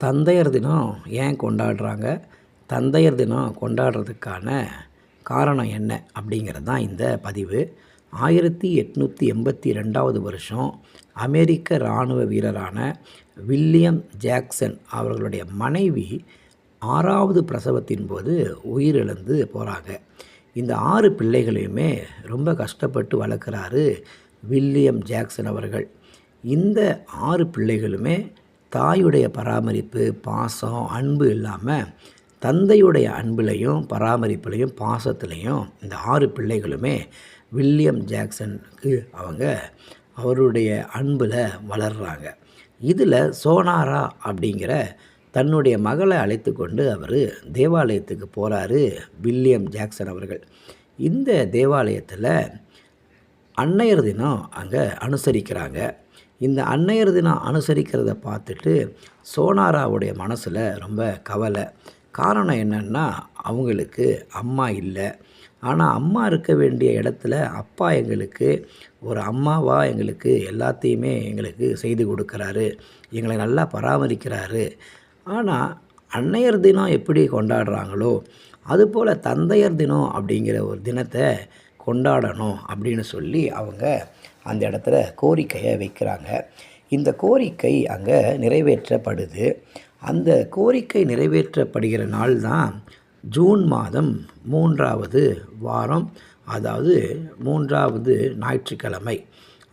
தந்தையர் தினம் ஏன் கொண்டாடுறாங்க? தந்தையர் தினம் கொண்டாடுறதுக்கான காரணம் என்ன? அப்படிங்கிறது தான் இந்த பதிவு. ஆயிரத்தி எட்நூற்றி எண்பத்தி ரெண்டாவது வருஷம் அமெரிக்க இராணுவ வீரரான வில்லியம் ஜாக்சன் அவர்களுடைய மனைவி ஆறாவது பிரசவத்தின் போது உயிரிழந்து போகிறாங்க இந்த ஆறு பிள்ளைகளையுமே ரொம்ப கஷ்டப்பட்டு வளர்க்குறாரு வில்லியம் ஜாக்சன் அவர்கள். இந்த ஆறு பிள்ளைகளுமே தாயுடைய பராமரிப்பு பாசம் அன்பு இல்லாமல் தந்தையுடைய அன்பிலையும் பராமரிப்புலையும் பாசத்துலேயும் இந்த ஆறு பிள்ளைகளுமே வில்லியம் ஜாக்சனுக்கு அவங்க அவருடைய அன்பில் வளர்கிறாங்க இதில் சோனாரா அப்படிங்கிற தன்னுடைய மகளை அழைத்து கொண்டு அவர் தேவாலயத்துக்கு போகிறாரு வில்லியம் ஜாக்சன் அவர்கள். இந்த தேவாலயத்தில் அன்னையர் தினம் அங்கே அனுசரிக்கிறாங்க. இந்த அன்னையர் தினம் அனுசரிக்கிறத பார்த்துட்டு சோனாராவுடைய மனசில் ரொம்ப கவலை. காரணம் என்னென்னா அவங்களுக்கு அம்மா இல்லை. ஆனால் அம்மா இருக்க வேண்டிய இடத்துல அப்பா எங்களுக்கு ஒரு அம்மாவாக எங்களுக்கு எல்லாத்தையுமே எங்களுக்கு செய்து கொடுக்குறாரு. எங்களை நல்லா பராமரிக்கிறாரு. ஆனால் அன்னையர் தினம் எப்படி கொண்டாடுறாங்களோ அதுபோல் தந்தையர் தினம் அப்படிங்கிற ஒரு தினத்தை கொண்டாடணும் அப்படின்னு சொல்லி அவங்க அந்த இடத்துல கோரிக்கையை வைக்கிறாங்க. இந்த கோரிக்கை அங்கே நிறைவேற்றப்படுது. அந்த கோரிக்கை நிறைவேற்றப்படுகிற நாள் தான் ஜூன் மாதம் மூன்றாவது வாரம் அதாவது மூன்றாவது ஞாயிற்றுக்கிழமை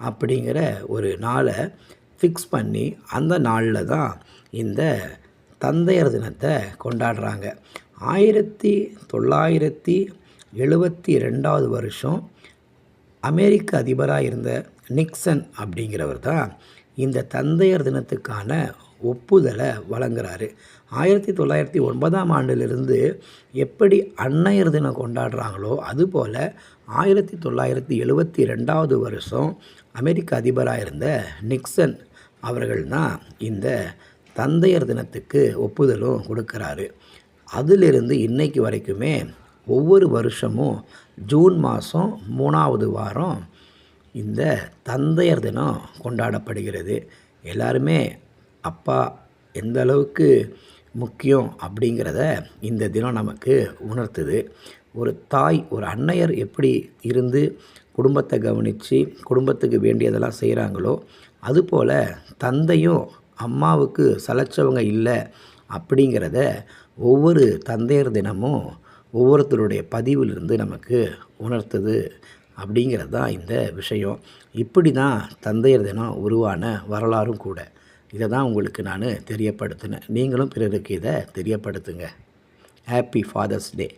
அப்படிங்கிற ஒரு நாளை ஃபிக்ஸ் பண்ணி அந்த நாளில் தான் இந்த தந்தையர் தினத்தை கொண்டாடுறாங்க. ஆயிரத்தி தொள்ளாயிரத்தி எழுபத்தி ரெண்டாவது வருஷம் அமெரிக்க அதிபராக இருந்த நிக்சன் அப்படிங்கிறவர் தான் இந்த தந்தையர் தினத்துக்கான ஒப்புதலை வழங்குறாரு. ஆயிரத்தி தொள்ளாயிரத்தி ஒன்பதாம் ஆண்டிலிருந்து எப்படி அன்னையர் தினம் கொண்டாடுறாங்களோ அதுபோல் ஆயிரத்தி தொள்ளாயிரத்தி எழுபத்தி ரெண்டாவது வருஷம் அமெரிக்க அதிபராக இருந்த நிக்சன் அவர்கள் தான் இந்த தந்தையர் தினத்துக்கு ஒப்புதலும் கொடுக்குறாரு. அதிலிருந்து இன்னைக்கு வரைக்குமே ஒவ்வொரு வருஷமும் ஜூன் மாதம் மூணாவது வாரம் இந்த தந்தையர் தினம் கொண்டாடப்படுகிறது. எல்லாருமே அப்பா எந்த அளவுக்கு முக்கியம் அப்படிங்கிறத இந்த தினம் நமக்கு உணர்த்துது. ஒரு தாய் ஒரு அன்னையர் எப்படி இருந்து குடும்பத்தை கவனித்து குடும்பத்துக்கு வேண்டியதெல்லாம் செய்கிறாங்களோ அதுபோல் தந்தையும் அம்மாவுக்கு சலைச்சவங்க இல்லை அப்படிங்கிறத ஒவ்வொரு தந்தையர் தினமும் ஒவ்வொருத்தருடைய பதிவிலிருந்து நமக்கு உணர்த்துது அப்படிங்கிறது தான் இந்த விஷயம். இப்படி தான் தந்தையர் தினம் உருவான வரலாறும் கூட. இதை தான் உங்களுக்கு நான் தெரியப்படுத்தினேன். நீங்களும் பிறருக்கு இதை தெரியப்படுத்துங்க. ஹாப்பி ஃபாதர்ஸ் டே